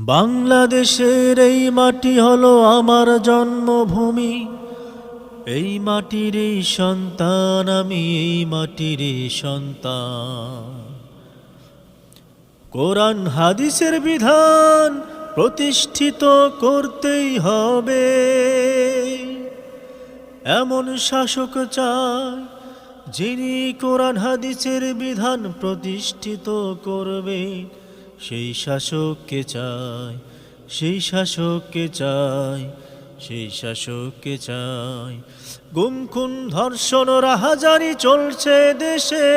বাংলাদেশের এই মাটি হলো আমার জন্মভূমি। এই মাটির এই সন্তান, আমি এই মাটির এই সন্তান। কোরআন হাদিসের বিধান প্রতিষ্ঠিত করতেই হবে। এমন শাসক চাই, যিনি কোরআন হাদিসের বিধান প্রতিষ্ঠিত করবে। সেই শাসককে চাই, সেই শাসককে চাই, সেই শাসককে চাই। গুম খুন ধর্ষণ রাহাজারি চলছে দেশে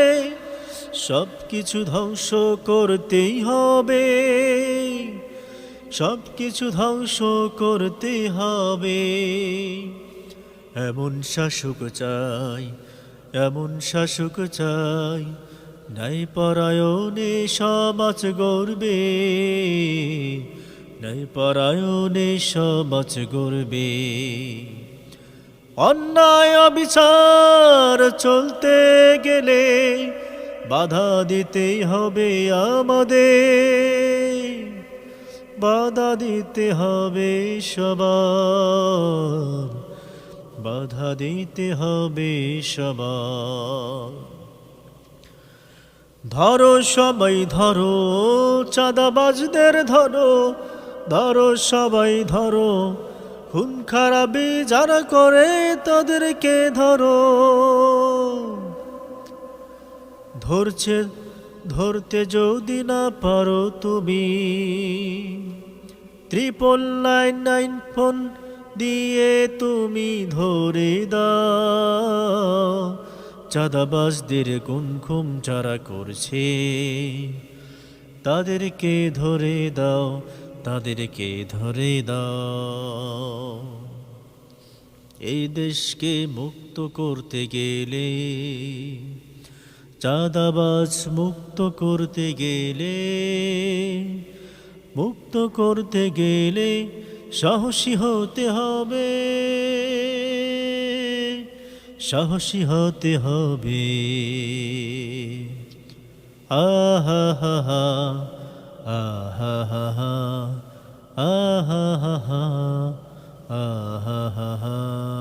সব কিছু ধ্বংস করতেই হবে। সব কিছু ধ্বংস করতে হবে। এমন শাসক চাই, এমন শাসক চাই পরায়ণে সমাজ নাই পরায়ণে সমাজ গড়বে। অন্যায় অবিচার চলতে গেলে বাধা দিতেই হবে আমাদের। বাধা দিতে হবে সবার। বাধা দিতে হবে সবার। ধরো সবাই ধরো, চাঁদাবাজদের ধরো ধরো সবাই ধরো, খুন খারাপি যারা করে তাদেরকে ধরো। ধরছে, ধরতে যদি না পারো তুমি, ত্রিপল নাইন নাইন ফোন দিয়ে তুমি ধরে দাও। চাঁদাবাজদের কোন খুম যারা করছে, তাদেরকে ধরে দাও, তাদেরকে ধরে দাও। এই দেশকে মুক্ত করতে গেলে চাঁদাবাজ মুক্ত করতে গেলে, মুক্ত করতে গেলে সাহসী হতে হবে। সাহসী হতে হবে। আহা, হা হা, আহা, হা হা, আহা, হা হা, আহা, হা হা।